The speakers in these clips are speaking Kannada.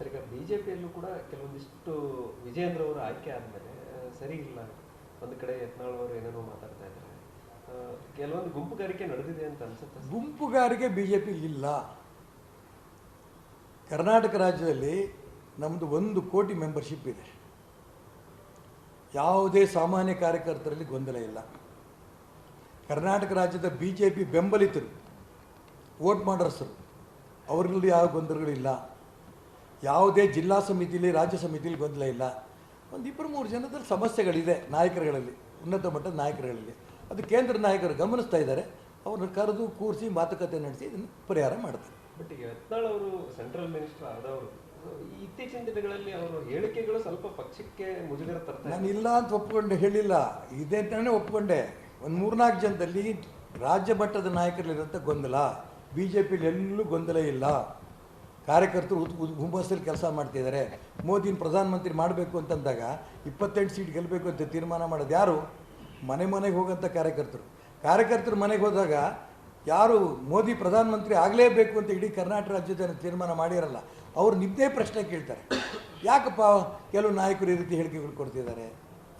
ಸರ್, ಈಗ ಬಿಜೆಪಿಯಲ್ಲೂ ಕೂಡ ಕೆಲವೊಂದಿಷ್ಟು ವಿಜಯೇಂದ್ರ ಅವರು ಆಯ್ಕೆ ಆದಮೇಲೆ ಸರಿ ಇಲ್ಲ. ಒಂದು ಕಡೆ ಯತ್ನಾಳ್ ಅವರು ಏನೇನೋ ಮಾತಾಡ್ತಾ ಇದ್ದಾರೆ. ಕೆಲವೊಂದು ಗುಂಪುಗಾರಿಕೆ ನಡೆದಿದೆ ಅಂತ ಅನ್ಸುತ್ತೆ ಗುಂಪುಗಾರಿಕೆ ಬಿ ಇಲ್ಲ. ಕರ್ನಾಟಕ ರಾಜ್ಯದಲ್ಲಿ ನಮ್ಮದು ಒಂದು ಕೋಟಿ ಮೆಂಬರ್ಶಿಪ್ ಇದೆ. ಯಾವುದೇ ಸಾಮಾನ್ಯ ಕಾರ್ಯಕರ್ತರಲ್ಲಿ ಗೊಂದಲ ಇಲ್ಲ. ಕರ್ನಾಟಕ ರಾಜ್ಯದ ಬಿ ಜೆ ಪಿ ಬೆಂಬಲಿತರು, ವೋಟ್ ಮಾಡರ್ಸರು ಅವರಲ್ಲಿ ಯಾವ ಗೊಂದಲಗಳಿಲ್ಲ ಯಾವುದೇ ಜಿಲ್ಲಾ ಸಮಿತಿಲಿ ರಾಜ್ಯ ಸಮಿತಿಲಿ ಗೊಂದಲ ಇಲ್ಲ. ಒಂದು ಇಬ್ಬರು ಮೂರು ಜನದಲ್ಲಿ ಸಮಸ್ಯೆಗಳಿದೆ ನಾಯಕರುಗಳಲ್ಲಿ ಉನ್ನತ ಮಟ್ಟದ ನಾಯಕರುಗಳಲ್ಲಿ. ಅದು ಕೇಂದ್ರ ನಾಯಕರು ಗಮನಿಸ್ತಾ ಇದ್ದಾರೆ. ಅವ್ರನ್ನ ಕರೆದು ಕೂರಿಸಿ ಮಾತುಕತೆ ನಡೆಸಿ ಇದನ್ನು ಪರಿಹಾರ ಮಾಡ್ತಾರೆ. ಬಟ್ ಈಗ ಯತ್ನಾಳ್ ಅವರು ಸೆಂಟ್ರಲ್ ಮಿನಿಸ್ಟರ್ ಆದವರು ಇತ್ತೀಚಿನ ದಿನಗಳಲ್ಲಿ ಅವರು ಹೇಳಿಕೆಗಳು ಸ್ವಲ್ಪ ಪಕ್ಷಕ್ಕೆ ಮುಜುಗರ ತರ್ತಾರೆ ನಾನು ಇಲ್ಲ ಅಂತ ಒಪ್ಕೊಂಡೆ ಹೇಳಿಲ್ಲ. ಇದೆ ಅಂತಾನೆ ಒಪ್ಕೊಂಡೆ. ಒಂದು ಮೂರ್ನಾಲ್ಕು ಜನದಲ್ಲಿ ರಾಜ್ಯ ಮಟ್ಟದ ನಾಯಕರಲ್ಲಿರುವಂಥ ಗೊಂದಲ ಬಿ ಜೆ ಪಿಲಿ ಎಲ್ಲೂ ಗೊಂದಲ ಇಲ್ಲ. ಕಾರ್ಯಕರ್ತರು ಹುಮ್ಮಸ್ಸಲ್ಲಿ ಕೆಲಸ ಮಾಡ್ತಿದ್ದಾರೆ. ಮೋದಿನ ಪ್ರಧಾನಮಂತ್ರಿ ಮಾಡಬೇಕು ಅಂತಂದಾಗ ಇಪ್ಪತ್ತೆಂಟು ಸೀಟ್ ಗೆಲ್ಲಬೇಕು ಅಂತ ತೀರ್ಮಾನ ಮಾಡೋದು ಯಾರು? ಮನೆ ಮನೆಗೆ ಹೋಗೋಂಥ ಕಾರ್ಯಕರ್ತರು. ಕಾರ್ಯಕರ್ತರು ಮನೆಗೆ ಹೋದಾಗ ಯಾರು ಮೋದಿ ಪ್ರಧಾನಮಂತ್ರಿ ಆಗಲೇಬೇಕು ಅಂತ ಇಡೀ ಕರ್ನಾಟಕ ರಾಜ್ಯದ ತೀರ್ಮಾನ ಮಾಡಿರಲ್ಲ. ಅವ್ರು ನಿದ್ದೇ ಪ್ರಶ್ನೆ ಕೇಳ್ತಾರೆ. ಯಾಕಪ್ಪ ಕೆಲವು ನಾಯಕರು ಈ ರೀತಿ ಹೇಳಿಕೆಗಳು ಕೊಡ್ತಿದ್ದಾರೆ?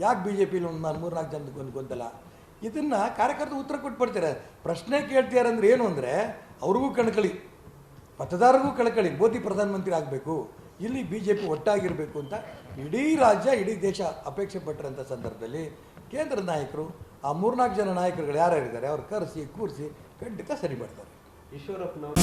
ಯಾಕೆ ಬಿ ಜೆ ಪಿಲಿ ಒಂದು ನಾನು ಮೂರ್ನಾಲ್ಕು ಜನಕ್ಕೆ ಒಂದು ಗೊಂದಲ? ಇದನ್ನು ಕಾರ್ಯಕರ್ತರು ಉತ್ತರ ಕೊಟ್ಬಿಡ್ತಾರೆ. ಪ್ರಶ್ನೆ ಕೇಳ್ತಿದ್ದಾರೆ ಅಂದ್ರೆ ಏನು ಅಂದರೆ ಅವ್ರಿಗೂ ಕಣ್ಕಳಿ ಮತದಾರರಿಗೂ ಕಳಕಳಿ, ಮೋದಿ ಪ್ರಧಾನಮಂತ್ರಿ ಆಗಬೇಕು ಇಲ್ಲಿ ಬಿ ಜೆ ಪಿ ಒಟ್ಟಾಗಿರಬೇಕು ಅಂತ ಇಡೀ ರಾಜ್ಯ, ಇಡೀ ದೇಶ ಅಪೇಕ್ಷೆ ಪಟ್ಟಿರೋಂಥ ಸಂದರ್ಭದಲ್ಲಿ ಕೇಂದ್ರ ನಾಯಕರು, ಆ ಮೂರ್ನಾಲ್ಕು ಜನ ನಾಯಕರುಗಳು ಯಾರ್ಯಾರಿದ್ದಾರೆ, ಅವ್ರು ಕರೆಸಿ, ಕೂರಿಸಿ ಖಂಡಿತ ಸರಿ ಮಾಡ್ತಾರೆ. ಈಶ್ವರಪ್ಪನವರು.